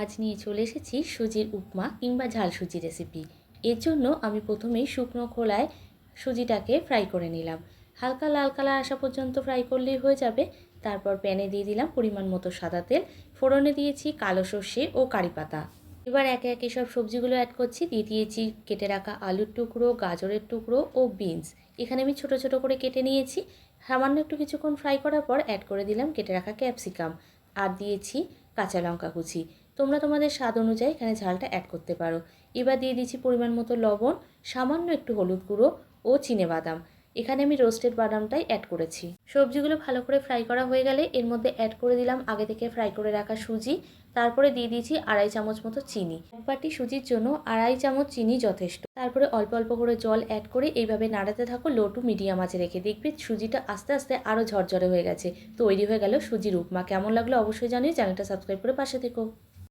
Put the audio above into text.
আজ নিয়ে চলে এসেছি সুজির উপমা কিংবা ঝাল সুজি রেসিপি এর জন্য আমি প্রথমেই শুকনো খোলায় সুজিটাকে ফ্রাই করে নিলাম। হালকা লাল কালার আসা পর্যন্ত ফ্রাই করলেই হয়ে যাবে। তারপর প্যানে দিয়ে দিলাম পরিমাণ মতো সাদা তেল। ফোড়নে দিয়েছি কালো সর্ষে ও কারি পাতা। এবার একে একে সব সবজিগুলো অ্যাড করছি। দিয়ে দিয়েছি কেটে রাখা আলুর টুকরো, গাজরের টুকরো ও বিনস এখানে আমি ছোট ছোট করে কেটে নিয়েছি। সামান্য একটু কিছুক্ষণ ফ্রাই করার পর অ্যাড করে দিলাম কেটে রাখা ক্যাপসিকাম আর দিয়েছি কাঁচা লঙ্কা কুচি। তোমরা তোমাদের স্বাদ অনুযায়ী এখানে ঝালটা অ্যাড করতে পারো। এবার দিয়ে দিচ্ছি পরিমাণ মতো লবণ, সামান্য একটু হলুদ গুঁড়ো ও চিনে বাদাম। এখানে আমি রোস্টেড বাদামটাই অ্যাড করেছি। সবজিগুলো ভালো করে ফ্রাই করা হয়ে গেলে এর মধ্যে অ্যাড করে দিলাম আগে থেকে ফ্রাই করে রাখা সুজি, তারপরে দিয়ে দিয়েছি আড়াই চামচ মতো চিনি। এক বাটি সুজির জন্য আড়াই চামচ চিনি যথেষ্ট। তারপরে অল্প অল্প করে জল অ্যাড করে এইভাবে নাড়াতে থাকো লো টু মিডিয়াম আঁচে রেখে। দেখবে সুজিটা আস্তে আস্তে আরও ঝরঝরে হয়ে গেছে। তৈরি হয়ে গেল সুজির উপমা কেমন লাগল অবশ্যই জানিয়ে চ্যানেলটা সাবস্ক্রাইব করে পাশে থেকো।